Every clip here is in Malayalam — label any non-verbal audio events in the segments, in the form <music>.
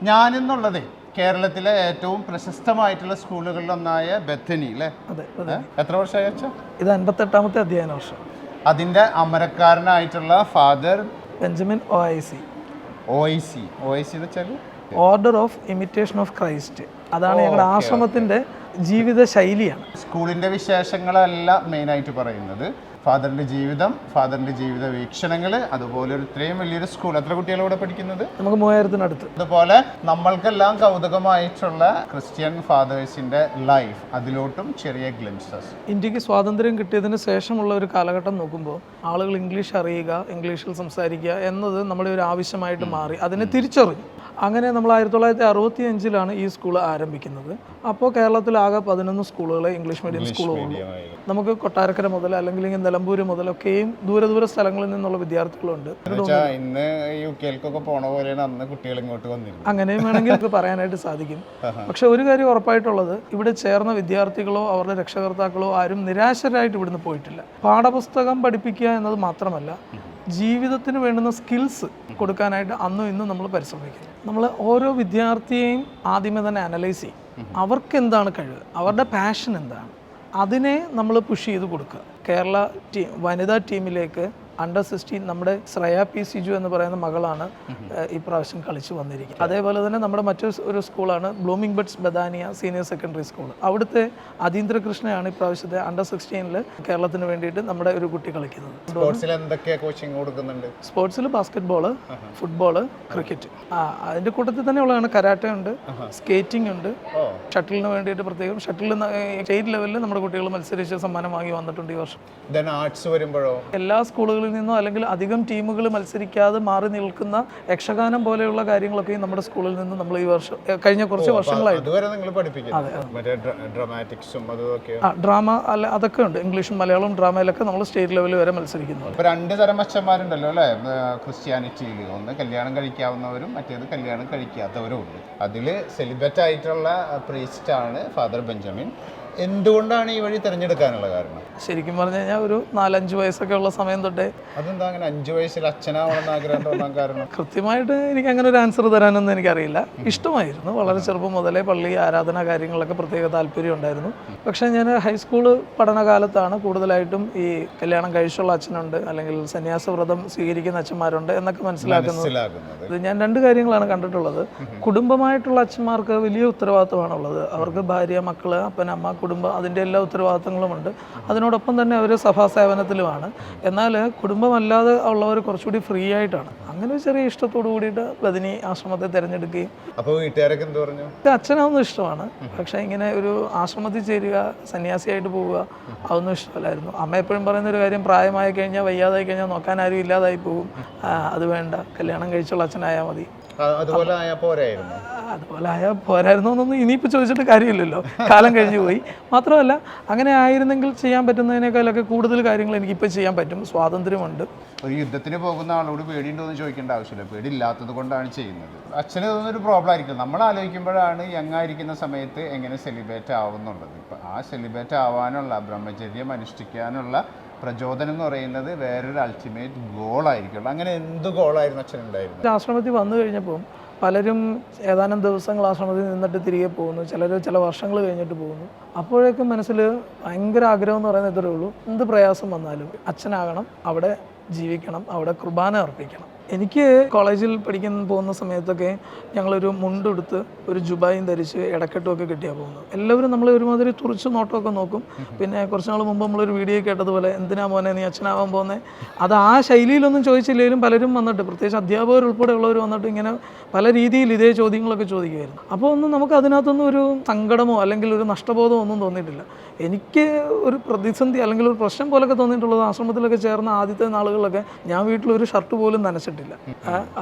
ഞാനെന്നുള്ളത് കേരളത്തിലെ ഏറ്റവും പ്രശസ്തമായിട്ടുള്ള സ്കൂളുകളിലൊന്നായ ബethany അല്ലേ അതെ അതെ. എത്ര വർഷമായി അച്ഛാ? ഇത് അൻപത്തെട്ടാമത്തെ അധ്യയന വർഷം. അതിന്റെ അമരക്കാരനായിട്ടുള്ള father? Benjamin O I C. O I C. O I C എന്ന് വെച്ചാൽ order of imitation of Christ അതാണ് ഞങ്ങളുടെ ആശ്രമത്തിന്റെ ജീവിത ശൈലിയാണ് സ്കൂളിന്റെ വിശേഷങ്ങളല്ല മെയിനായിട്ട് പറയുന്നത്. ഫാദറിന്റെ ജീവിതം ഫാദറിന്റെ ജീവിത വീക്ഷണങ്ങൾ അതുപോലെ ഒരു ഇത്രയും വലിയൊരു സ്കൂൾ. എത്ര കുട്ടികളോടെ പഠിക്കുന്നത്? നമുക്ക് മൂവായിരത്തിനടുത്ത്. അതുപോലെ നമ്മൾക്കെല്ലാം കൗതുകമായിട്ടുള്ള ക്രിസ്ത്യൻ ഫാദേഴ്സിന്റെ ലൈഫ് അതിലോട്ടും ചെറിയ ഗ്ലിംസസ് ഇന്ത്യയ്ക്ക് സ്വാതന്ത്ര്യം കിട്ടിയതിന് ശേഷമുള്ള ഒരു കാലഘട്ടം നോക്കുമ്പോൾ ആളുകൾ ഇംഗ്ലീഷ് അറിയുക ഇംഗ്ലീഷിൽ സംസാരിക്കുക എന്നത് നമ്മുടെ ഒരു ആവശ്യമായിട്ട് മാറി അതിനെ തിരിച്ചറിഞ്ഞു. അങ്ങനെ നമ്മൾ ആയിരത്തി തൊള്ളായിരത്തി അറുപത്തി അഞ്ചിലാണ് ഈ സ്കൂൾ ആരംഭിക്കുന്നത്. അപ്പോൾ കേരളത്തിലാകെ പതിനൊന്ന് സ്കൂളുകളെ ഇംഗ്ലീഷ് മീഡിയം സ്കൂളുകളുണ്ട് നമുക്ക് കൊട്ടാരക്കര മുതൽ അല്ലെങ്കിൽ നിലമ്പൂർ മുതലൊക്കെയും ദൂര ദൂര സ്ഥലങ്ങളിൽ നിന്നുള്ള വിദ്യാർത്ഥികളുണ്ട്. ഇന്ന് യു കെയിലേക്കൊക്കെ പോണ പോലെയാണ് അന്ന് കുട്ടികൾ ഇങ്ങോട്ട് വന്നിരുന്നത്. അങ്ങനെയും വേണമെങ്കിൽ നമുക്ക് പറയാനായിട്ട് <laughs> സാധിക്കും. പക്ഷെ ഒരു കാര്യം ഉറപ്പായിട്ടുള്ളത് ഇവിടെ ചേർന്ന വിദ്യാർത്ഥികളോ അവരുടെ രക്ഷകർത്താക്കളോ ആരും നിരാശരായിട്ട് ഇവിടുന്ന് പോയിട്ടില്ല. പാഠപുസ്തകം പഠിപ്പിക്കുക എന്നത് മാത്രമല്ല ജീവിതത്തിന് വേണ്ടുന്ന സ്കിൽസ് കൊടുക്കാനായിട്ട് അന്നും ഇന്നും നമ്മൾ പരിശ്രമിക്കുന്നു. നമ്മൾ ഓരോ വിദ്യാർത്ഥിയെയും ആദ്യമേ തന്നെ അനലൈസ് ചെയ്യും. അവർക്ക് എന്താണ് കഴിവ്? അവരുടെ പാഷൻ എന്താണ്? അതിനെ നമ്മൾ പുഷ് ചെയ്ത് കൊടുക്കുക. കേരള ടീം വനിതാ ടീമിലേക്ക് അണ്ടർ സിക്സ്റ്റീൻ നമ്മുടെ ശ്രേയ പി സിജു എന്ന് പറയുന്ന മകളാണ് ഏഹ്, ഈ പ്രാവശ്യം കളിച്ചു വന്നിരിക്കുന്നത്. അതേപോലെ തന്നെ നമ്മുടെ മറ്റൊരു ഒരു സ്കൂളാണ് blooming buds Badania senior secondary school. അവിടുത്തെ അതീന്ദ്ര കൃഷ്ണയാണ് ഈ പ്രാവശ്യത്തെ അണ്ടർ സിക്സ്റ്റീനിൽ കേരളത്തിന് വേണ്ടിയിട്ട് നമ്മുടെ ഒരു കുട്ടി കളിക്കുന്നത്. സ്പോർട്സിൽ എന്തൊക്കെ കോച്ചിങ് കൊടുക്കുന്നുണ്ട്? സ്പോർട്സിൽ ബാസ്കറ്റ് ബോൾ ഫുട്ബോൾ ക്രിക്കറ്റ് ആ അതിന്റെ കൂട്ടത്തിൽ തന്നെ ഉള്ളതാണ് കരാട്ടെ ഉണ്ട് സ്കേറ്റിംഗ് ഉണ്ട്. ഷട്ടിലിന് വേണ്ടിയിട്ട് പ്രത്യേകം ഷട്ടിൽ സ്റ്റേറ്റ് ലെവലിൽ നമ്മുടെ കുട്ടികൾ മത്സരിച്ച് സമ്മാനം വാങ്ങി വന്നിട്ടുണ്ട് ഈ വർഷം. ആർട്സ് വരുമ്പോഴോ? എല്ലാ നിന്നോ അല്ലെങ്കിൽ അധികം ടീമുകൾ മത്സരിക്കാതെ മാറി നിൽക്കുന്ന യക്ഷഗാനം പോലെയുള്ള കാര്യങ്ങളൊക്കെ നമ്മുടെ സ്കൂളിൽ നിന്ന് നമ്മൾ ഈ വർഷം കഴിഞ്ഞ കുറച്ച് അതുമൊക്കെ? ആ ഡ്രാമ അല്ല അതൊക്കെ ഉണ്ട്. ഇംഗ്ലീഷും മലയാളവും ഡ്രാമയിലൊക്കെ നമ്മൾ സ്റ്റേറ്റ് ലെവലിൽ വരെ മത്സരിക്കുന്നു ഇപ്പൊ രണ്ട് തരം അച്ഛന്മാരുണ്ടല്ലോ അല്ലേ? ക്രിസ്ത്യാനിറ്റിയിൽ ഒന്ന് കല്യാണം കഴിക്കാവുന്നവരും മറ്റേത് കല്യാണം കഴിക്കാത്തവരും ഉണ്ട്. അതിൽ സെലിബ്രേറ്റ് ആയിട്ടുള്ള പ്രീസ്റ്റാണ് ഫാദർ ബെഞ്ചമിൻ. എന്തുകൊണ്ടാണ് ഈ വഴി തിരഞ്ഞെടുക്കാനുള്ള കാരണം? ശരിക്കും പറഞ്ഞു കഴിഞ്ഞാൽ ഒരു നാലഞ്ച് വയസ്സൊക്കെ ഉള്ള സമയം തൊട്ടേ അതെന്താ അങ്ങനെ അഞ്ചു വയസ്സിൽ അച്ഛനാവണമെന്ന് ആഗ്രഹം തോന്നാൻ കാരണം? കൃത്യമായിട്ട് എനിക്ക് അങ്ങനെ ഒരു ആൻസർ തരാനൊന്നും എനിക്കറിയില്ല. ഇഷ്ടമായിരുന്നു. വളരെ ചെറുപ്പം മുതലേ പള്ളി ആരാധന കാര്യങ്ങളൊക്കെ പ്രത്യേക താല്പര്യം ഉണ്ടായിരുന്നു. പക്ഷേ ഞാൻ ഹൈസ്കൂൾ പഠനകാലത്താണ് കൂടുതലായിട്ടും ഈ കല്യാണം കഴിച്ചുള്ള അച്ഛനുണ്ട് അല്ലെങ്കിൽ സന്യാസ വ്രതം സ്വീകരിക്കുന്ന അച്ഛന്മാരുണ്ട് എന്നൊക്കെ മനസ്സിലാക്കുന്നത്. മനസ്സിലാക്കുന്നത്. ഇത് ഞാൻ രണ്ട് കാര്യങ്ങളാണ് കണ്ടിട്ടുള്ളത്. കുടുംബമായിട്ടുള്ള അച്ഛന്മാർക്ക് വലിയ ഉത്തരവാദിത്തമാണുള്ളത്. അവർക്ക് ഭാര്യ മക്കൾ അപ്പൻ അമ്മ കുടുംബം അതിന്റെ എല്ലാ ഉത്തരവാദിത്തങ്ങളുമുണ്ട്. അതിനോടൊപ്പം തന്നെ അവർ സഭാ സേവനത്തിലുമാണ് എന്നാൽ കുടുംബമല്ലാതെ ഉള്ളവർ കുറച്ചുകൂടി ഫ്രീ ആയിട്ടാണ്. അങ്ങനെ ഒരു ചെറിയ ഇഷ്ടത്തോടു കൂടിയിട്ട് ബദിനി ആശ്രമത്തെ തിരഞ്ഞെടുക്കുകയും. അപ്പോൾ വീട്ടുകാരൊക്കെ എന്ത് പറഞ്ഞു? അച്ഛനാവുന്ന ഇഷ്ടമാണ്. പക്ഷേ ഇങ്ങനെ ഒരു ആശ്രമത്തിൽ ചേരുക സന്യാസിയായിട്ട് പോവുക അതൊന്നും ഇഷ്ടമല്ലായിരുന്നു. അമ്മ എപ്പോഴും പറയുന്ന ഒരു കാര്യം പ്രായമായി കഴിഞ്ഞാൽ വയ്യാതായി കഴിഞ്ഞാൽ നോക്കാൻ ആരും ഇല്ലാതായി പോകും. അത് വേണ്ട. കല്യാണം കഴിച്ചുള്ള അച്ഛനായാൽ മതി. അതുപോലെ ആയാൽ പോരായിരുന്നു. അതുപോലെ ആയാൽ പോരായിരുന്നു എന്നൊന്നും ഇനിയിപ്പോൾ ചോദിച്ചിട്ട് കാര്യമില്ലല്ലോ. കാലം കഴിഞ്ഞു പോയി. മാത്രമല്ല അങ്ങനെ ആയിരുന്നെങ്കിൽ ചെയ്യാൻ പറ്റുന്നതിനേക്കാളൊക്കെ കൂടുതൽ കാര്യങ്ങൾ എനിക്കിപ്പോൾ ചെയ്യാൻ പറ്റും. സ്വാതന്ത്ര്യമുണ്ട്. ഒരു യുദ്ധത്തിന് പോകുന്ന ആളോട് പേടിയുണ്ടോ എന്ന് ചോദിക്കേണ്ട ആവശ്യമില്ല. പേടി ഇല്ലാത്തത് കൊണ്ടാണ് ചെയ്യുന്നത്. അച്ഛന് തോന്നുന്നൊരു പ്രോബ്ലം ആയിരിക്കും. നമ്മൾ ആലോചിക്കുമ്പോഴാണ് യങ്ങായിരിക്കുന്ന സമയത്ത് എങ്ങനെ സെലിബ്രേറ്റ് ആവുന്നുള്ളത്. ഇപ്പം ആ സെലിബ്രേറ്റ് ആവാനുള്ള ബ്രഹ്മചര്യം അനുഷ്ഠിക്കാനുള്ള പ്രചോദനം എന്ന് പറയുന്നത് വേറൊരു അൾട്ടിമേറ്റ് ഗോളായിരിക്കുള്ളൂ അങ്ങനെ എന്ത് ഗോളായിരുന്നു അച്ഛനുണ്ടായിരുന്നു ആശ്രമത്തിൽ വന്നു കഴിഞ്ഞപ്പോൾ പലരും ഏതാനും ദിവസങ്ങൾ ആശ്രമത്തിൽ നിന്നിട്ട് തിരികെ പോകുന്നു. ചിലർ ചില വർഷങ്ങൾ കഴിഞ്ഞിട്ട് പോകുന്നു. അപ്പോഴേക്കും മനസ്സിൽ ഭയങ്കര ആഗ്രഹം എന്ന് പറയുന്നത് ഇത്രയേ ഉള്ളൂ. എന്ത് പ്രയാസം വന്നാലും അച്ഛനാകണം അവിടെ ജീവിക്കണം അവിടെ കുർബാന അർപ്പിക്കണം. എനിക്ക് കോളേജിൽ പഠിക്കാൻ പോകുന്ന സമയത്തൊക്കെ ഞങ്ങളൊരു മുണ്ടെടുത്ത് ഒരു ജുബായും ധരിച്ച് ഇടക്കെട്ടും ഒക്കെ കിട്ടിയാൽ പോകുന്നത്. എല്ലാവരും നമ്മൾ ഒരുമാതിരി തുറിച്ച് നോട്ടമൊക്കെ നോക്കും. പിന്നെ കുറച്ച് നാൾ മുമ്പ് നമ്മളൊരു വീഡിയോ കേട്ടതുപോലെ എന്തിനാ മോനെ നീ അച്ഛനാവാൻ പോകുന്നത് അത് ആ ശൈലിയിലൊന്നും ചോദിച്ചില്ലെങ്കിലും പലരും വന്നിട്ട് പ്രത്യേകിച്ച് അധ്യാപകർ ഉൾപ്പെടെയുള്ളവർ വന്നിട്ട് ഇങ്ങനെ പല രീതിയിൽ ഇതേ ചോദ്യങ്ങളൊക്കെ ചോദിക്കുമായിരുന്നു അപ്പോൾ ഒന്നും നമുക്ക് അതിനകത്തൊന്നും ഒരു സങ്കടമോ അല്ലെങ്കിൽ ഒരു നഷ്ടബോധമോ ഒന്നും തോന്നിയിട്ടില്ല. എനിക്ക് ഒരു പ്രതിസന്ധി അല്ലെങ്കിൽ ഒരു പ്രശ്നം പോലൊക്കെ തോന്നിയിട്ടുള്ളത് ആശ്രമത്തിലൊക്കെ ചേർന്ന ആദ്യത്തെ നാളുകളിലൊക്കെ ഞാൻ വീട്ടിൽ ഒരു ഷർട്ട് പോലും നനച്ചിട്ടില്ല.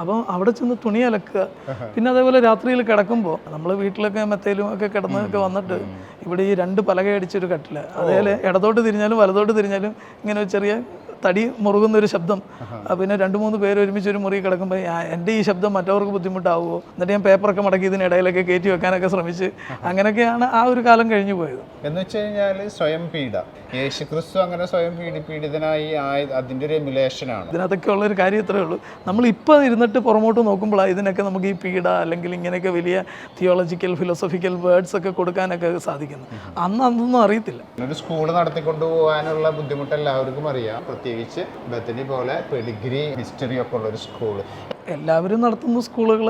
അപ്പം അവിടെ ചെന്ന് തുണി അലക്കുക. പിന്നെ അതേപോലെ രാത്രിയിൽ കിടക്കുമ്പോൾ നമ്മൾ വീട്ടിലൊക്കെ മെത്തയിലും ഒക്കെ കിടന്നൊക്കെ വന്നിട്ട് ഇവിടെ ഈ രണ്ട് പലകയടിച്ചൊരു കട്ടിൽ. അതേപോലെ ഇടത്തോട്ട് തിരിഞ്ഞാലും വലത്തോട്ട് തിരിഞ്ഞാലും ഇങ്ങനെ ചെറിയ തടി മുറുകുന്നൊരു ശബ്ദം. പിന്നെ രണ്ട് മൂന്ന് പേര് ഒരുമിച്ച് ഒരു മുറി കിടക്കുമ്പോൾ എന്റെ ഈ ശബ്ദം മറ്റവർക്ക് ബുദ്ധിമുട്ടാവുമോ എന്നിട്ട് ഞാൻ പേപ്പറൊക്കെ മടക്കി ഇതിനിടയിലൊക്കെ കയറ്റി വെക്കാനൊക്കെ ശ്രമിച്ച്. അങ്ങനെയൊക്കെയാണ് ആ ഒരു കാലം കഴിഞ്ഞു പോയത്. എന്ന് വെച്ച് കഴിഞ്ഞാൽ സ്വയം പീഡ. യേശു ക്രിസ്തു അങ്ങനെ സ്വയം പീഡി പീഡിതനായി അതിന്റെ ഒരു എമുലേഷനാണ് ഇതിനകത്തൊക്കെ ഉള്ളൊരു കാര്യം ഇത്രയേ ഉള്ളൂ. നമ്മൾ ഇരുന്നിട്ട് പുറമോട്ട് നോക്കുമ്പോഴാണ് ഇതിനൊക്കെ നമുക്ക് ഈ പീഡ അല്ലെങ്കിൽ ഇങ്ങനെയൊക്കെ വലിയ തിയോളജിക്കൽ ഫിലോസഫിക്കൽ വേർഡ്സ് ഒക്കെ കൊടുക്കാനൊക്കെ സാധിക്കുന്നു. അന്ന് അതൊന്നും അറിയത്തില്ല. ഒരു സ്കൂൾ നടത്തിക്കൊണ്ടു പോകാനുള്ള ബുദ്ധിമുട്ട് എല്ലാവർക്കും അറിയാം. പ്രത്യേകിച്ച് ബത്തനി പോലെ പെഡിഗ്രി ഹിസ്റ്ററി ഒക്കെ ഉള്ള ഒരു സ്കൂൾ എല്ലാവരും നടത്തുന്ന സ്കൂളുകൾ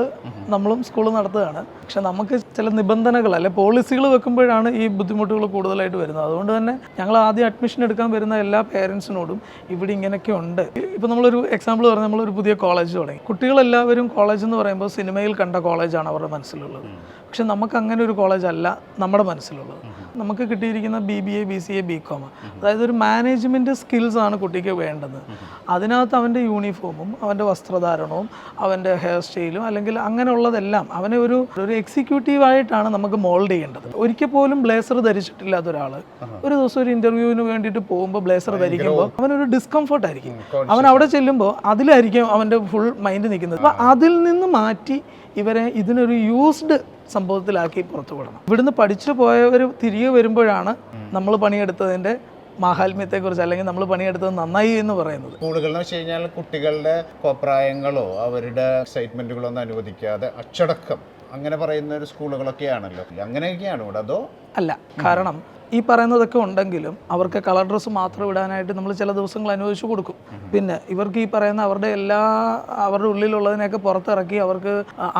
നമ്മളും സ്കൂൾ നടത്തുകയാണ്. പക്ഷെ നമുക്ക് ചില നിബന്ധനകൾ അല്ലെ പോളിസികൾ വെക്കുമ്പോഴാണ് ഈ ബുദ്ധിമുട്ടുകൾ കൂടുതലായിട്ട് വരുന്നത്. അതുകൊണ്ട് തന്നെ ഞങ്ങൾ ആദ്യം അഡ്മിഷൻ എടുക്കാൻ വരുന്ന എല്ലാ പേരൻസിനോടും ഇവിടെ ഇങ്ങനെയൊക്കെ ഉണ്ട്. ഇപ്പോൾ നമ്മളൊരു എക്സാമ്പിൾ പറഞ്ഞാൽ നമ്മളൊരു പുതിയ കോളേജ് തുടങ്ങി. കുട്ടികളെല്ലാവരും കോളേജ് എന്ന് പറയുമ്പോൾ സിനിമയിൽ കണ്ട കോളേജാണ് അവരുടെ മനസ്സിലുള്ളത്. പക്ഷെ നമുക്ക് അങ്ങനെ ഒരു കോളേജ് അല്ല നമ്മുടെ മനസ്സിലുള്ളത്. നമുക്ക് കിട്ടിയിരിക്കുന്ന B B A B C A B com അതായത് ഒരു മാനേജ്മെന്റ് സ്കിൽസ് ആണ് കുട്ടിക്ക് വേണ്ടത്. അതിനകത്ത് അവന്റെ യൂണിഫോമും അവന്റെ വസ്ത്രധാരണവും അവന്റെ ഹെയർ സ്റ്റൈലും അല്ലെങ്കിൽ അങ്ങനെയുള്ളതെല്ലാം അവനെ ഒരു ഒരു എക്സിക്യൂട്ടീവായിട്ടാണ് നമുക്ക് മോൾഡ് ചെയ്യേണ്ടത്. ഒരിക്കൽ പോലും ബ്ലേസർ ധരിച്ചിട്ടില്ലാത്ത ഒരാൾ ഒരു ദിവസം ഒരു ഇന്റർവ്യൂവിന് വേണ്ടിയിട്ട് പോകുമ്പോൾ ബ്ലേസർ ധരിക്കുമ്പോൾ അവനൊരു ഡിസ്കംഫർട്ട് ആയിരിക്കും. അവൻ അവിടെ ചെല്ലുമ്പോൾ അതിലായിരിക്കും അവന്റെ ഫുൾ മൈൻഡ് നിൽക്കുന്നത്. അപ്പോൾ അതിൽ നിന്ന് മാറ്റി ഇവരെ ഇതിനൊരു യൂസ്ഡ് സംഭവത്തിലാക്കി പുറത്തു വിടണം. ഇവിടുന്ന് പഠിച്ചു പോയവർ തിരികെ വരുമ്പോഴാണ് നമ്മൾ പണിയെടുത്തതിന്റെ മാഹാത്മ്യത്തെക്കുറിച്ച് അല്ലെങ്കിൽ നമ്മൾ പണിയെടുത്തത് നന്നായി എന്ന് പറയുന്നത്. സ്കൂളുകൾ എന്ന് വെച്ച് കഴിഞ്ഞാൽ കുട്ടികളുടെ അഭിപ്രായങ്ങളോ അവരുടെ എക്സൈറ്റ്മെന്റുകളോ ഒന്നും അനുവദിക്കാതെ അച്ചടക്കം അങ്ങനെ പറയുന്ന ഒരു സ്കൂളുകളൊക്കെയാണല്ലോ. അങ്ങനെയൊക്കെയാണ് ഇവിടെ അതോ? അല്ല കാരണം ഈ പറയുന്നതൊക്കെ ഉണ്ടെങ്കിലും അവർക്ക് കളർ ഡ്രസ്സ് മാത്രം ഇടാനായിട്ട് നമ്മൾ ചില ദിവസങ്ങൾ അനുവദിച്ചു കൊടുക്കും. പിന്നെ ഇവർക്ക് ഈ പറയുന്ന അവരുടെ എല്ലാ അവരുടെ ഉള്ളിലുള്ളതിനെയൊക്കെ പുറത്തിറക്കി അവർക്ക്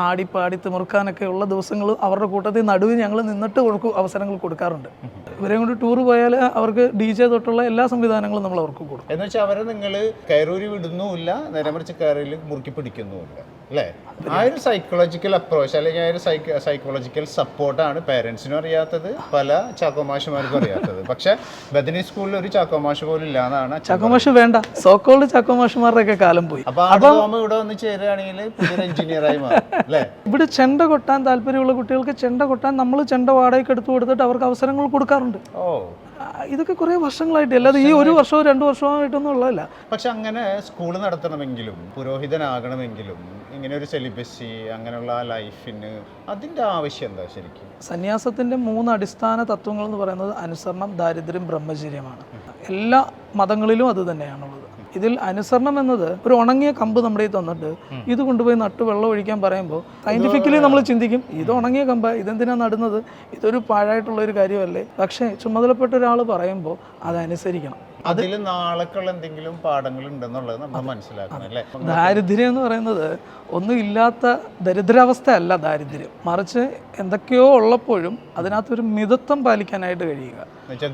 ആടിപ്പാടി തിമിർക്കാനൊക്കെ ഉള്ള ദിവസങ്ങൾ അവരുടെ കൂട്ടത്തിൽ നടുവിൽ ഞങ്ങൾ നിന്നിട്ട് കൊടുക്കും അവസരങ്ങൾ കൊടുക്കാറുണ്ട്. ഇവരെ കൊണ്ട് ടൂർ പോയാൽ അവർക്ക് ഡി ജെ തൊട്ടുള്ള എല്ലാ സംവിധാനങ്ങളും നമ്മൾ അവർക്ക് കൊടുക്കും. എന്ന് വെച്ചാൽ അവരെ നിങ്ങൾ കയറൂരി വിടുന്നുമില്ല നേരെ മറിച്ച് കയറിയിൽ മുറുക്കി പിടിക്കുന്നുമില്ല. അല്ലേ? ആ ഒരു സൈക്കോളജിക്കൽ അപ്രോച്ച് അല്ലെങ്കിൽ ആ ഒരു സൈക്കോളജിക്കൽ സപ്പോർട്ടാണ് പേരൻസിനും അറിയാത്തത് പല ചാക്കോമാഷുമാർക്കും അറിയാത്തത്. പക്ഷെ ബദനി സ്കൂളിൽ ഒരു ചാക്കോമാഷ് പോലും ഇല്ലാന്നാണ് ചാക്കോമാഷ ചാക്കോമാഷ് വേണ്ട. സോക്കോൾഡ് ചാക്കോമാഷുമാരുടെ ഒക്കെ കാലം പോയി. അപ്പൊ ഇവിടെ വന്ന് ചേരുകയാണെങ്കിൽ പുതിയൊരു എഞ്ചിനീയറായി മാറും അല്ലേ? ഇവിടെ ചെണ്ട കൊട്ടാൻ താല്പര്യമുള്ള കുട്ടികൾക്ക് ചെണ്ട കൊട്ടാൻ നമ്മൾ ചെണ്ട വാടകയ്ക്ക് എടുത്തു കൊടുത്തിട്ട് അവർക്ക് അവസരങ്ങൾ കൊടുക്കാറുണ്ട്. ഓ. ഇതൊക്കെ കുറേ വർഷങ്ങളായിട്ട് അല്ലാതെ ഈ ഒരു വർഷമോ രണ്ട് വർഷമോ ആയിട്ടൊന്നും ഉള്ളതല്ല. പക്ഷെ അങ്ങനെ സ്കൂൾ നടത്തണമെങ്കിലും പുരോഹിതനാകണമെങ്കിലും ഇങ്ങനെ ഒരു സെലിബസി അങ്ങനെയുള്ള ലൈഫിന് അതിന്റെ ആവശ്യം എന്താ ശരിക്കും? സന്യാസത്തിന്റെ മൂന്ന് അടിസ്ഥാന തത്വങ്ങൾ എന്ന് പറയുന്നത് അനുസരണം ദാരിദ്ര്യം ബ്രഹ്മചര്യമാണ്. എല്ലാ മതങ്ങളിലും അത് തന്നെയാണുള്ളത്. ഇതിൽ അനുസരണം എന്നത് ഒരു ഉണങ്ങിയ കമ്പ് നമ്മുടെ ഈ തന്നിട്ട് ഇത് കൊണ്ടുപോയി നട്ട് വെള്ളം ഒഴിക്കാൻ പറയുമ്പോൾ സയന്റിഫിക്കലി നമ്മൾ ചിന്തിക്കും ഇത് ഉണങ്ങിയ കമ്പ ഇതെന്തിനാ നടുന്നത്? ഇതൊരു പാഴായിട്ടുള്ള ഒരു കാര്യമല്ലേ? പക്ഷേ ചുമതലപ്പെട്ട ഒരാൾ പറയുമ്പോൾ അതനുസരിക്കണം അതിൽ നാളേക്കുള്ള എന്തെങ്കിലും പാഠങ്ങൾ ഉണ്ടെന്നുള്ളത് നമ്മൾ മനസ്സിലാക്കണം അല്ലേ? ദാരിദ്ര്യം എന്ന് പറയുന്നത് ഒന്നും ഇല്ലാത്ത ദരിദ്രാവസ്ഥ അല്ല ദാരിദ്ര്യം. മറിച്ച് എന്തൊക്കെയോ ഉള്ളപ്പോഴും അതിനകത്തൊരു മിതത്വം പാലിക്കാനായിട്ട് കഴിയുക.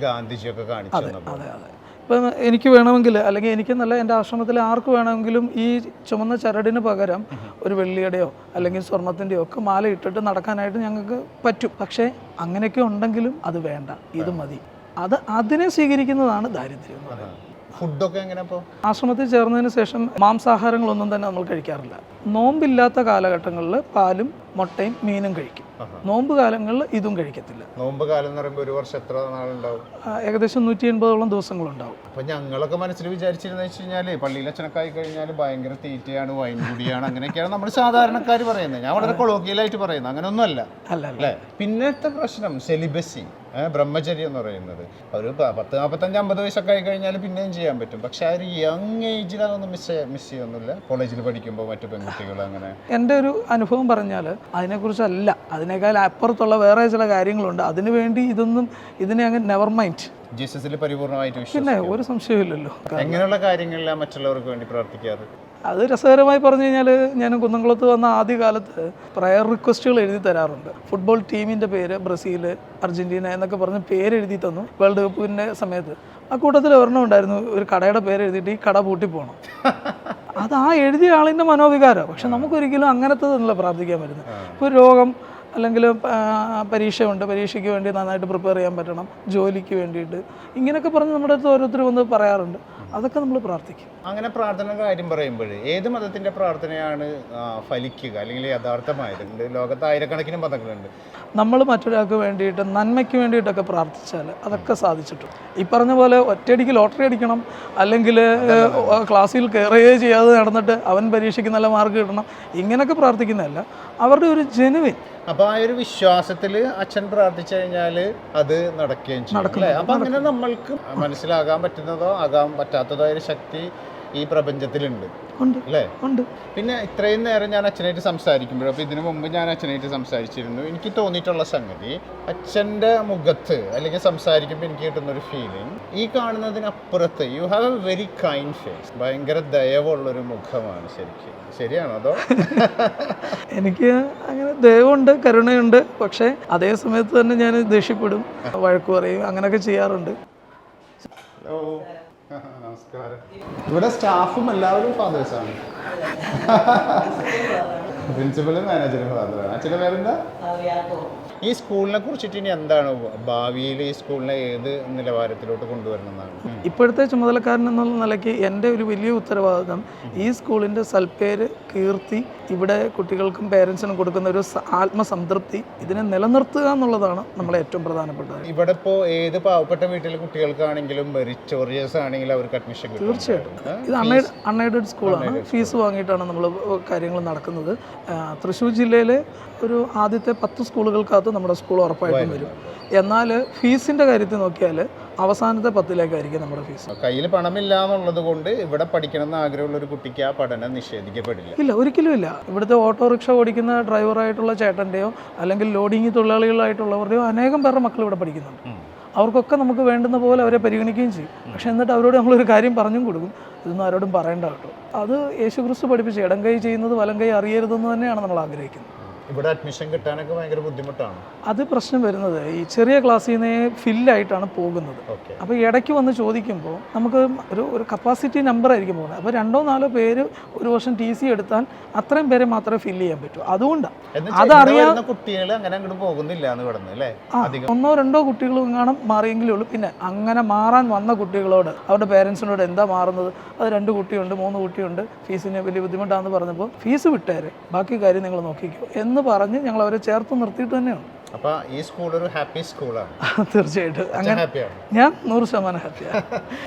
ഗാന്ധിജിയൊക്കെ കാണിച്ചു അതെ അതെ. ഇപ്പം എനിക്ക് വേണമെങ്കിൽ അല്ലെങ്കിൽ എനിക്കെന്നല്ല എന്റെ ആശ്രമത്തിൽ ആർക്ക് വേണമെങ്കിലും ഈ ചുമന്ന ചരടിന് പകരം ഒരു വെള്ളിയുടെയോ അല്ലെങ്കിൽ സ്വർണത്തിന്റെയോ ഒക്കെ മാല ഇട്ടിട്ട് നടക്കാനായിട്ട് ഞങ്ങൾക്ക് പറ്റും. പക്ഷേ അങ്ങനെയൊക്കെ ഉണ്ടെങ്കിലും അത് വേണ്ട. ഇത് മതി. അത് അതിനെ സ്വീകരിക്കുന്നതാണ് ദാരിദ്ര്യം എന്ന് പറയുന്നത്. ഫുഡൊക്കെ എങ്ങനെ അപ്പോൾ ആശ്രമത്തിൽ ചേർന്നതിന് ശേഷം മാംസാഹാരങ്ങളൊന്നും തന്നെ നമ്മൾ കഴിക്കാറില്ല. നോമ്പില്ലാത്ത കാലഘട്ടങ്ങളിൽ പാലും മുട്ടയും മീനും കഴിക്കും. നോമ്പ് കാലങ്ങളിൽ ഇതും കഴിക്കത്തില്ല. നോമ്പ് കാലം എന്ന് പറയുമ്പോൾ ഒരു വർഷം എത്ര നാളുണ്ടാവും? ഏകദേശം നൂറ്റി എൺപതോളം ദിവസങ്ങളുണ്ടാവും. അപ്പൊ ഞങ്ങളൊക്കെ മനസ്സിൽ വിചാരിച്ചിരുന്ന വെച്ച് കഴിഞ്ഞാൽ പള്ളിയിൽ അച്ഛനക്കായി കഴിഞ്ഞാൽ ഭയങ്കര തീറ്റയാണ് വൈൻ കുടിയാണ് അങ്ങനെയൊക്കെയാണ് നമ്മൾ സാധാരണക്കാർ പറയുന്നത്. ഞാൻ വളരെ കൊളോക്കിയലായിട്ട് പറയുന്നത് അങ്ങനെയൊന്നുമല്ല. അല്ല അല്ല. അല്ലേ? പിന്നത്തെ പ്രശ്നം സെലിബസി ബ്രഹ്മചര്യം എന്ന് പറയുന്നത്. ഒരു പത്ത് നാൽപ്പത്തഞ്ച് അമ്പത് വയസ്സൊക്കെ ആയി കഴിഞ്ഞാൽ പിന്നെയും ചെയ്യാൻ പറ്റും. പക്ഷെ ആ ഒരു യങ് ഏജിൽ അതൊന്നും മിസ് മിസ് ചെയ്യൊന്നുമില്ല കോളേജിൽ പഠിക്കുമ്പോൾ മറ്റു പെൺകുട്ടികൾ അങ്ങനെ. എന്റെ ഒരു അനുഭവം പറഞ്ഞാൽ അതിനെക്കുറിച്ചല്ല. അതിനേക്കാൾ അപ്പുറത്തുള്ള വേറെ ചില കാര്യങ്ങളുണ്ട്. അതിനു വേണ്ടി ഇതൊന്നും ഇതിനെ അങ്ങ് നെവർ മൈൻഡ് ജീസസിൽ പരിപൂർണമായിട്ട് പിന്നെ ഒരു സംശയമില്ലല്ലോ എങ്ങനെയുള്ള കാര്യങ്ങളിലാണ് മറ്റുള്ളവർക്ക് വേണ്ടി പ്രവർത്തിക്കാറ് അത് രസകരമായി പറഞ്ഞു കഴിഞ്ഞാൽ ഞാൻ കുന്നംകുളത്ത് വന്ന ആദ്യ കാലത്ത് പ്രയർ റിക്വസ്റ്റുകൾ എഴുതി തരാറുണ്ട്. ഫുട്ബോൾ ടീമിന്റെ പേര് ബ്രസീൽ അർജന്റീന എന്നൊക്കെ പറഞ്ഞ് പേരെഴുതി തന്നു വേൾഡ് കപ്പിന്റെ സമയത്ത്. ആ കൂട്ടത്തിൽ ഒരെണ്ണം ഉണ്ടായിരുന്നു ഒരു കടയുടെ പേര് എഴുതിയിട്ട് ഈ കട പൂട്ടി പോകണം അത് ആ എഴുതിയ ആളിന്റെ മനോവികാരം. പക്ഷെ നമുക്കൊരിക്കലും അങ്ങനത്തെ ഒന്നുമില്ല പ്രാർത്ഥിക്കാൻ പറ്റുന്നത്. ഇപ്പോൾ ഒരു രോഗം അല്ലെങ്കിൽ പരീക്ഷയുണ്ട്. പരീക്ഷയ്ക്ക് വേണ്ടി നന്നായിട്ട് പ്രിപ്പയർ ചെയ്യാൻ പറ്റണം. ജോലിക്ക് വേണ്ടിയിട്ട്. ഇങ്ങനെയൊക്കെ പറഞ്ഞ് നമ്മുടെ അടുത്ത് ഓരോരുത്തർ വന്ന് പറയാറുണ്ട്. അതൊക്കെ നമ്മൾ പ്രാർത്ഥിക്കും. അങ്ങനെ പ്രാർത്ഥന കാര്യം പറയുമ്പോൾ ഏത് മതത്തിന്റെ പ്രാർത്ഥനയാണ് ഫലിക്കുക അല്ലെങ്കിൽ യഥാർത്ഥമായത്? ലോകത്ത് ആയിരക്കണക്കിന് മതങ്ങളുണ്ട്. നമ്മൾ മറ്റൊരാൾക്ക് വേണ്ടിയിട്ട് നന്മയ്ക്ക് വേണ്ടിയിട്ടൊക്കെ പ്രാർത്ഥിച്ചാൽ അതൊക്കെ സാധിച്ചിട്ടുണ്ട് ഈ പറഞ്ഞ പോലെ ഒറ്റയടിക്ക് ലോട്ടറി അടിക്കണം അല്ലെങ്കിൽ ക്ലാസ്സിൽ കയറുകയോ ചെയ്യാതെ നടന്നിട്ട് അവൻ പരീക്ഷയ്ക്ക് നല്ല മാർക്ക് കിട്ടണം ഇങ്ങനെയൊക്കെ പ്രാർത്ഥിക്കുന്നതല്ല. അവരുടെ ഒരു ജനുവിൻ. അപ്പൊ ആ ഒരു വിശ്വാസത്തിൽ അച്ഛൻ പ്രാർത്ഥിച്ചു കഴിഞ്ഞാൽ അത് നടക്കുകയും ചെയ്യും അപ്പൊ അങ്ങനെ നമ്മൾക്ക് മനസ്സിലാകാൻ പറ്റുന്നതോ ആകാൻ പറ്റാത്തതോ ഒരു ശക്തി ഈ പ്രപഞ്ചത്തിലുണ്ട്. അല്ലേ? ഉണ്ട്. പിന്നെ ഇത്രയും നേരം ഞാൻ അച്ഛനായിട്ട് സംസാരിക്കുമ്പോഴും അപ്പോൾ ഇതിനു മുമ്പ് ഞാൻ അച്ഛനായിട്ട് സംസാരിച്ചിരുന്നു. എനിക്ക് തോന്നിയിട്ടുള്ള സംഗതി അച്ഛന്റെ മുഖത്ത് അല്ലെങ്കിൽ സംസാരിക്കുമ്പോൾ എനിക്ക് കിട്ടുന്ന ഒരു ഫീലിംഗ് ഈ കാണുന്നതിനപ്പുറത്ത് you have a very kind face ഭയങ്കര ദയവുള്ളൊരു മുഖമാണ് ശരിക്കും. ശരിയാണോ അതോ? <laughs> എനിക്ക് അങ്ങനെ ദയവുണ്ട് കരുണയുണ്ട്. പക്ഷേ അതേ സമയത്ത് തന്നെ ഞാൻ ദേഷ്യപ്പെടും വഴക്ക് പറയും അങ്ങനെയൊക്കെ ചെയ്യാറുണ്ട്. ഹലോ നമസ്കാരം. ഇവിടെ സ്റ്റാഫും എല്ലാവരും ഫാദേഴ്സാണ് പ്രിൻസിപ്പലും മാനേജറും ഫാദറാണ് അച്ഛന്റെ പേരെന്താ? ഈ സ്കൂളിനെ കുറിച്ചിട്ട് ഇനി എന്താണ് ഭാവിയിൽ ഈ സ്കൂളിനെ ഏത് നിലവാരത്തിലോട്ട് കൊണ്ടുവരണം എന്നാണ് ഇപ്പോഴത്തെ ചുമതലക്കാരൻ എന്നുള്ള നിലയ്ക്ക് എന്റെ ഒരു വലിയ ഉത്തരവാദിത്തം ഈ സ്കൂളിന്റെ സൽപ്പേര് കീർത്തി ഇവിടെ കുട്ടികൾക്കും പേരൻസിനും കൊടുക്കുന്ന ഒരു ആത്മസംതൃപ്തി ഇതിനെ നിലനിർത്തുക എന്നുള്ളതാണ് നമ്മളെ ഏറ്റവും പ്രധാനപ്പെട്ടത് ഇവിടെ ഇപ്പോൾ ഏത് പാവപ്പെട്ട വീട്ടിലെ കുട്ടികൾക്കാണെങ്കിലും ആണെങ്കിലും അവർക്ക് അഡ്മിഷൻ കിട്ടും. തീർച്ചയായിട്ടും. ഇത് അൺഎയ്ഡ് അൺഎയ്ഡഡ് സ്കൂളാണ് ഫീസ് വാങ്ങിയിട്ടാണ് നമ്മൾ കാര്യങ്ങൾ നടക്കുന്നത്. തൃശ്ശൂർ ജില്ലയിലെ ഒരു ആദ്യത്തെ പത്ത് സ്കൂളുകൾക്കകത്ത് നമ്മുടെ സ്കൂൾ ഉറപ്പായിട്ടും വരും. എന്നാൽ ഫീസിന്റെ കാര്യത്തിൽ നോക്കിയാൽ അവസാനത്തെ പത്തിലേക്കായിരിക്കും നമ്മുടെ ഫീസ്. കയ്യിൽ പണമില്ല എന്നുള്ളത് കൊണ്ട് ഇവിടെ പഠിക്കണം എന്ന് ആഗ്രഹമുള്ള ഒരു കുട്ടിക്ക് ആ പഠനം നിഷേധിക്കപ്പെടില്ല. ഇല്ല ഒരിക്കലും ഇല്ല. ഇവിടുത്തെ ഓട്ടോറിക്ഷ ഓടിക്കുന്ന ഡ്രൈവറായിട്ടുള്ള ചേട്ടന്റെയോ അല്ലെങ്കിൽ ലോഡിങ് തൊഴിലാളികളായിട്ടുള്ളവരുടെയോ അനേകം പേരുടെ മക്കൾ ഇവിടെ പഠിക്കുന്നുണ്ട്. അവർക്കൊക്കെ നമുക്ക് വേണ്ടുന്ന പോലെ അവരെ പരിഗണിക്കുകയും ചെയ്യും. പക്ഷെ എന്നിട്ട് അവരോട് നമ്മളൊരു കാര്യം പറഞ്ഞും കൊടുക്കും. ഇതൊന്നും ആരോടും പറയേണ്ട കേട്ടോ. അത് യേശുക്രിസ്തു പഠിപ്പിച്ച് ഇടം കൈ ചെയ്യുന്നത് വലം കൈ അറിയരുതെന്ന് തന്നെയാണ് നമ്മൾ ആഗ്രഹിക്കുന്നത്. ഇവിടെ അഡ്മിഷൻ കിട്ടാനൊക്കെ ഭയങ്കര ബുദ്ധിമുട്ടാണ്. അത് പ്രശ്നം വരുന്നത്. ഈ ചെറിയ ക്ലാസ്സിൽ നിന്ന് ഫില്ലായിട്ടാണ് പോകുന്നത്. അപ്പോൾ ഇടയ്ക്ക് വന്ന് ചോദിക്കുമ്പോൾ നമുക്ക് ഒരു ഒരു കപ്പാസിറ്റി നമ്പർ ആയിരിക്കും പോകുന്നത്. അപ്പോൾ രണ്ടോ നാലോ പേര് ഒരു വർഷം ടി സി എടുത്താൽ അത്രയും പേരെ മാത്രമേ ഫില്ല് ചെയ്യാൻ പറ്റൂ. അതുകൊണ്ടാണ് അതറിയാവുന്ന കുട്ടികൾ അങ്ങനെ അങ്ങോട്ട് പോകുന്നില്ല ഒന്നോ രണ്ടോ കുട്ടികളും എങ്ങാനും മാറിയെങ്കിലേ ഉള്ളൂ. പിന്നെ അങ്ങനെ മാറാൻ വന്ന കുട്ടികളോട് അവരുടെ പേരൻസിനോട് എന്താ മാറുന്നത്? അത് രണ്ട് കുട്ടിയുണ്ട് മൂന്ന് കുട്ടിയുണ്ട്. ഫീസിന് വലിയ ബുദ്ധിമുട്ടാണെന്ന് പറഞ്ഞപ്പോൾ ഫീസ് വിട്ടേരെ. ബാക്കി കാര്യം നിങ്ങൾ നോക്കിക്കോ. എന്ന് പറഞ്ഞ് ഞങ്ങൾ അവരെ ചേർത്ത് നിർത്തിയിട്ട് തന്നെയാണ്. അപ്പൊ ഈ സ്കൂൾ ഒരു ഹാപ്പി സ്കൂളാണ് തീർച്ചയായിട്ടും. അങ്ങനെ ഞാൻ നൂറ് ശതമാനം ഹാപ്പിയാണ്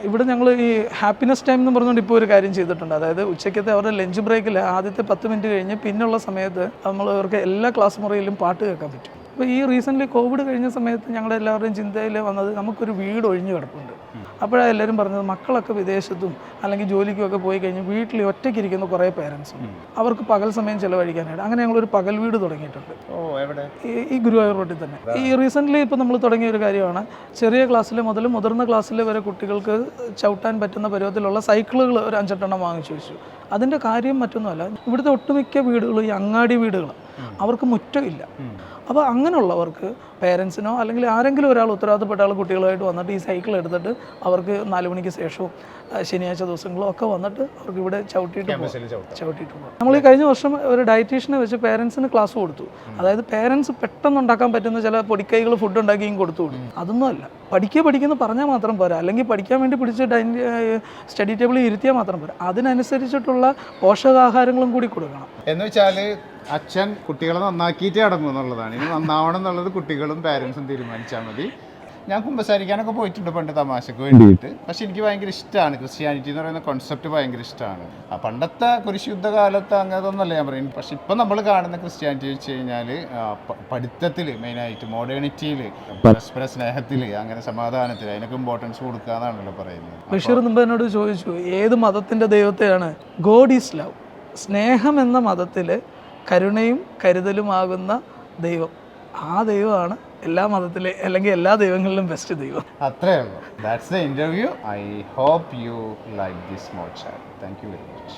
ഇവിടെ ഞങ്ങൾ ഈ ഹാപ്പിനെസ് ടൈം എന്ന് പറഞ്ഞുകൊണ്ട് ഇപ്പോൾ ഒരു കാര്യം ചെയ്തിട്ടുണ്ട്. അതായത് ഉച്ചയ്ക്കത്തെ അവരുടെ ലഞ്ച് ബ്രേക്കിൽ ആദ്യത്തെ പത്ത് മിനിറ്റ് കഴിഞ്ഞ് പിന്നുള്ള സമയത്ത് നമ്മൾ അവർക്ക് എല്ലാ ക്ലാസ് മുറിയിലും പാട്ട് കേൾക്കാൻ പറ്റും. അപ്പോൾ ഈ റീസെന്റ്ലി കോവിഡ് കഴിഞ്ഞ സമയത്ത് ഞങ്ങളുടെ എല്ലാവരുടെയും ചിന്തയിൽ വന്നത് നമുക്കൊരു വീട് ഒഴിഞ്ഞു കിടപ്പുണ്ട്. അപ്പോഴാണ് എല്ലാവരും പറഞ്ഞത് മക്കളൊക്കെ വിദേശത്തും അല്ലെങ്കിൽ ജോലിക്കുമൊക്കെ പോയി കഴിഞ്ഞ് വീട്ടിൽ ഒറ്റയ്ക്ക് ഇരിക്കുന്ന കുറേ പേരൻസ് ഉണ്ട് അവർക്ക് പകൽ സമയം ചിലവഴിക്കാനായിട്ട്. അങ്ങനെ ഞങ്ങളൊരു പകൽ വീട് തുടങ്ങിയിട്ടുണ്ട്. ഓ എവിടെ? ഈ ഗുരുവായൂർ റോട്ടിൽ തന്നെ. ഈ റീസെന്റ്ലി ഇപ്പോൾ നമ്മൾ തുടങ്ങിയ ഒരു കാര്യമാണ് ചെറിയ ക്ലാസ്സിൽ മുതൽ മുതിർന്ന ക്ലാസ്സിലെ വരെ കുട്ടികൾക്ക് ചവിട്ടാൻ പറ്റുന്ന പരുവത്തിലുള്ള സൈക്കിളുകൾ ഒരു അഞ്ചെട്ടെണ്ണം വാങ്ങിച്ചു വെച്ചു. അതിന്റെ കാര്യം മറ്റൊന്നുമല്ല. ഇവിടുത്തെ ഒട്ടുമിക്ക വീടുകളും ഈ അങ്ങാടി വീടുകൾ അവർക്ക് മുറ്റമില്ല അപ്പോൾ അങ്ങനെയുള്ളവർക്ക് പേരൻസിനോ അല്ലെങ്കിൽ ആരെങ്കിലും ഒരാൾ ഉത്തരവാദിത്തപ്പെട്ട ആൾ കുട്ടികളുമായിട്ട് വന്നിട്ട് ഈ സൈക്കിൾ എടുത്തിട്ട് അവർക്ക് നാല് മണിക്ക് ശേഷവും ശനിയാഴ്ച ദിവസങ്ങളും ഒക്കെ വന്നിട്ട് അവർക്ക് ഇവിടെ ചവിട്ടിയിട്ട് ചവിട്ടിയിട്ട് പോകാം നമ്മൾ ഈ കഴിഞ്ഞ വർഷം ഒരു ഡയറ്റീഷ്യനെ വെച്ച് പേരൻസിന് ക്ലാസ് കൊടുത്തു. അതായത് പേരൻസ് പെട്ടെന്ന് ഉണ്ടാക്കാൻ പറ്റുന്ന ചില പൊടിക്കൈകൾ ഫുഡ് ഉണ്ടാക്കിയും കൊടുത്തു. കൊടുക്കും അതൊന്നും അല്ല. പഠിക്കുക പഠിക്കുന്ന പറഞ്ഞാൽ മാത്രം പോരാ. അല്ലെങ്കിൽ പഠിക്കാൻ വേണ്ടി പിടിച്ച് സ്റ്റഡി ടേബിളിൽ ഇരുത്തിയാൽ മാത്രം പോരാ. അതിനനുസരിച്ചിട്ടുള്ള പോഷകാഹാരങ്ങളും കൂടി കൊടുക്കണം. എന്ന് വെച്ചാൽ അച്ഛൻ കുട്ടികളെ നന്നാക്കിയിട്ടേ അടങ്ങും എന്നുള്ളതാണ്. ഇനി നന്നാവണം എന്നുള്ളത് കുട്ടികളും പാരൻസും തീരുമാനിച്ചാൽ മതി. ഞാൻ കുമ്പസാരിക്കാനൊക്കെ പോയിട്ടുണ്ട് പണ്ട് തമാശക്ക് വേണ്ടിയിട്ട്. പക്ഷെ എനിക്ക് ഭയങ്കര ഇഷ്ടമാണ് ക്രിസ്ത്യാനിറ്റി എന്ന് പറയുന്ന കോൺസെപ്റ്റ് ഭയങ്കര ഇഷ്ടമാണ് ആ പണ്ടത്തെ കുരിശുദ്ധ കാലത്ത് അങ്ങനത്തൊന്നല്ല ഞാൻ പറയും പക്ഷെ ഇപ്പം നമ്മൾ കാണുന്ന ക്രിസ്ത്യാനിറ്റി വെച്ച് കഴിഞ്ഞാൽ പഠിത്തത്തിൽ മെയിനായിട്ട് മോഡേണിറ്റിയിൽ പരസ്പര സ്നേഹത്തിൽ അങ്ങനെ സമാധാനത്തിൽ അതിനൊക്കെ ഇമ്പോർട്ടൻസ് കൊടുക്കുക എന്നാണല്ലോ പറയുന്നത്. ബഷീർ മുമ്പ് ചോദിച്ചു ഏത് മതത്തിന്റെ ദൈവത്തെയാണ്? God is love. സ്നേഹം എന്ന മതത്തിൽ കരുണയും കരുതലുമാകുന്ന ദൈവം. ആ ദൈവമാണ് എല്ലാ മതത്തിലെ അല്ലെങ്കിൽ എല്ലാ ദൈവങ്ങളിലും ബെസ്റ്റ് ദൈവം. അത്രേ ഉള്ളൂ. That's the interview I hope you like this more chat thank you very much